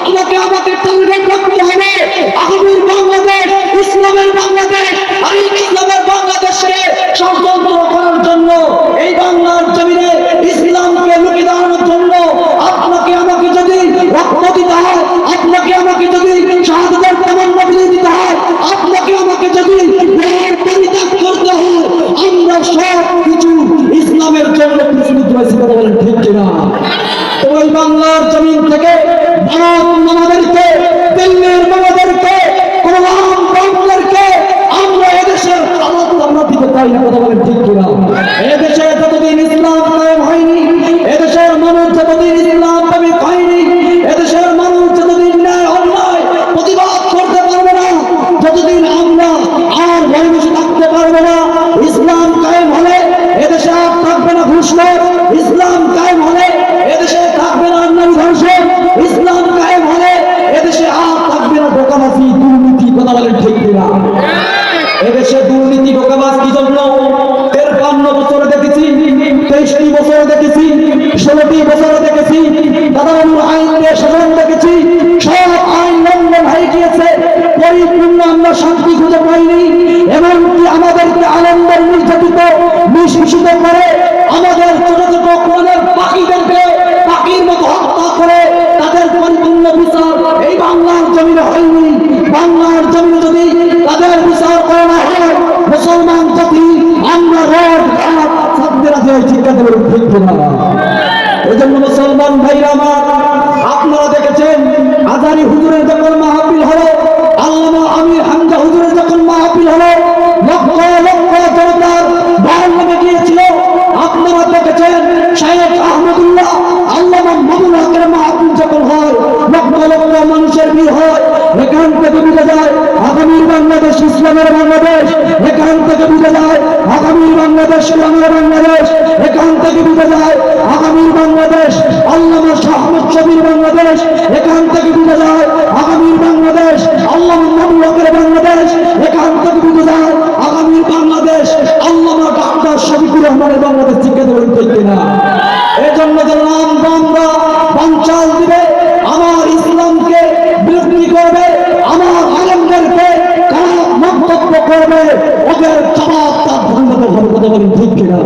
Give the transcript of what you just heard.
আপনাকে আমাকে টার্গেট রাখতে হবে। আগামীর বাংলাদেশ, ইসলামের বাংলাদেশ, আর ইসলামের বাংলাদেশে স্বতন্ত্র করার জন্য, এই বাংলার জমিনে ইসলামকে লুকিয়ে দাঁড়ানোর জন্য আপনাকে আমাকে যদি রক্ত দিতে হয়, আপনাকে আমাকে যদি শাহাদাতের তামান্না দিয়ে দিতে হয়, আপনাকে আমাকে যদি পরিত্যাগ করতে হয়, আমরা সব কিছু ইসলামের জন্য প্রস্তুত রয়েছে কথা বলেন ঠিক কিনা তো ওই বাংলার জমিন থেকে ভারত মামাদেরকে দিল্লির মামাদেরকে কোরআন বাংলাদেরকে আমরা এদেশের আলোক পারি না কথা বলেন ঠিক কিনা? এদেশে যতদিন ইসলাম কায়েম হয়নি, এদেশের মানুষ যতদিন ইসলাম কায়েম হয়নি, এদেশের মানুষ যতদিন ন্যায় অন্যায় প্রতিবাদ করতে পারবে না, যতদিন আমরা আর মানুষ থাকতে পারবে না, ইসলাম কায়েম হলে এদেশে আর থাকবে না ঘুষখোর এদেশে দুর্নীতি ঢোকাবাস কি জন্য? তেরপান্ন বছরে দেখেছি, তেইশটি বছরে দেখেছি, ষোলোটি বছরে দেখেছি সাধারণ আইন দিয়ে শাসন দেখেছি, সব আইন লঙ্ঘন হয়ে গিয়েছে, পরিপূর্ণ আমরা শান্তি খুঁজে পাইনি, এমনকি আমাদেরকে আনন্দের নির্যাতিত নিষ্পেষিত করে আমাদের ছোট ছোট কোলের পাখিদেরকে পাখির মতো হত্যা করে তাদের পরিপূর্ণ বিচার এই বাংলার জমিনে হয়নি। বাংলার জমিনে যদি তাদের বিচার করা না হয় মুসলমান জাতি আমরা রড ঘাট ছাড়তে রাজি হই ঠিক কিনা এই জন্য মুসলমান ভাইরা আমার, আপনারা দেখেছেন আজারি হুজুরের যখন মাহফিল হলো, আল্লামা আমির হামজা হুজুরের যখন মাহফিল হলো, লক্ষ লক্ষ জনতার বার লেগে গিয়েছিল। আপনারা দেখেছেন শাহেদ আহমদুল্লাহ, আল্লামা মামুন হকের মাহফিল যখন হয়, লক্ষ লক্ষ মানুষের ভিড় হয়, এখান থেকে বুঝে যায় আগামীর বাংলাদেশ ইসলামের বাংলাদেশ, এখান থেকে বুঝে যায় আগামীর বাংলাদেশ ইসলামের বাংলাদেশ আগামীর বাংলাদেশ, আল্লামা শাহ আহমদ শবীর বাংলাদেশ, এখান থেকে বুঝে যায় আগামীর বাংলাদেশ, আল্লামা মামুন বাংলাদেশ, এখান থেকে বুঝে যায় আগামীর বাংলাদেশ, আল্লামা ডাক্তার শফিকুর রহমানের বাংলাদেশ জিজ্ঞাসা করে দেখবে না এই জন্য যে নাম গঙ্গা পঞ্চাল দিবে আমার ইসলামকে বিরক্তি করবে, আমার আলমদেরকে মন্তব্য করবে। ওদের জবাব তার ধন্যবাদ হবে কথা ঠিক কিনা।